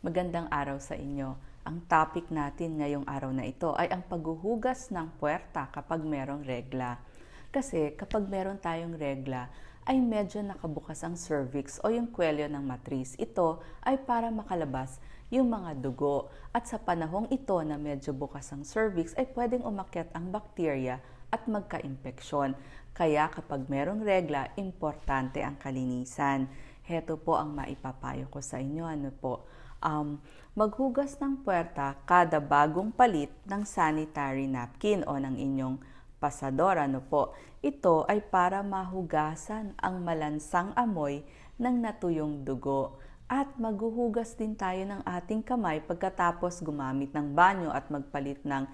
Magandang araw sa inyo. Ang topic natin ngayong araw na ito ay ang paghuhugas ng puwerta kapag merong regla. Kasi kapag meron tayong regla, ay medyo nakabukas ang cervix o yung kwelyo ng matris. Ito ay para makalabas yung mga dugo. At sa panahong ito na medyo bukas ang cervix, ay pwedeng umakyat ang bakterya at magka-impeksyon. Kaya kapag merong regla, importante ang kalinisan. Heto po ang maipapayo ko sa inyo. Ano po? Um, maghugas ng puwerta kada bagong palit ng sanitary napkin o ng inyong pasador. Ano po? Ito ay para mahugasan ang malansang amoy ng natuyong dugo. At maghuhugas din tayo ng ating kamay pagkatapos gumamit ng banyo at magpalit ng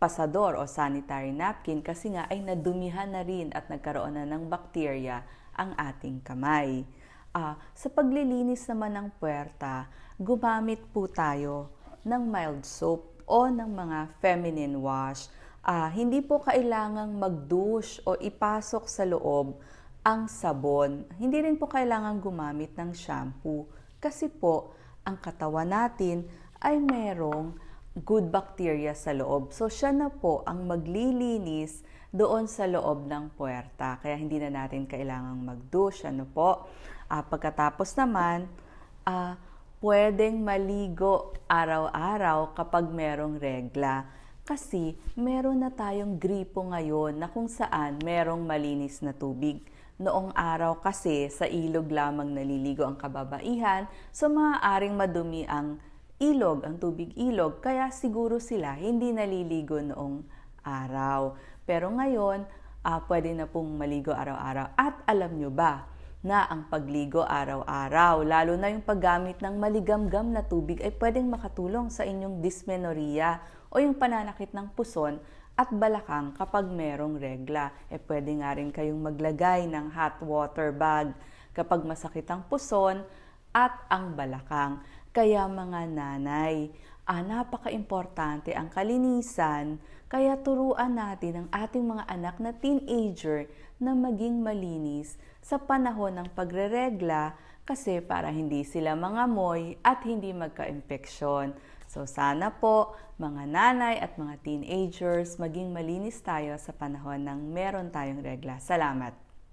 pasador o sanitary napkin kasi nga ay nadumihan na rin at nagkaroon na ng bakterya ang ating kamay. Uh, sa paglilinis naman ng puwerta, gumamit po tayo ng mild soap o ng mga feminine wash. Uh, hindi po kailangang mag-douche o ipasok sa loob ang sabon. Hindi rin po kailangan gumamit ng shampoo kasi po ang katawan natin ay merong good bacteria sa loob. So siya na po ang maglilinis doon sa loob ng puwerta. Kaya hindi na natin kailangang mag-douche. Ano po? Uh, pagkatapos naman, uh, pwedeng maligo araw-araw kapag merong regla. Kasi meron na tayong gripo ngayon na kung saan merong malinis na tubig. Noong araw kasi sa ilog lamang naliligo ang kababaihan, so maaaring madumi ang ilog, ang tubig ilog, kaya siguro sila hindi naliligo noong araw. Pero ngayon, uh, pwede na pong maligo araw-araw. At alam nyo ba, na ang pagligo araw-araw, lalo na yung paggamit ng maligamgam na tubig ay pwedeng makatulong sa inyong dysmenorrhea o yung pananakit ng puson at balakang kapag merong regla. E pwede nga rin kayong maglagay ng hot water bag kapag masakit ang puson at ang balakang. Kaya mga nanay, ah, napaka-importante ang kalinisan, kaya turuan natin ang ating mga anak na teenager na maging malinis sa panahon ng pagreregla kasi para hindi sila mangamoy at hindi magka-impeksyon. So sana po mga nanay at mga teenagers maging malinis tayo sa panahon ng meron tayong regla. Salamat!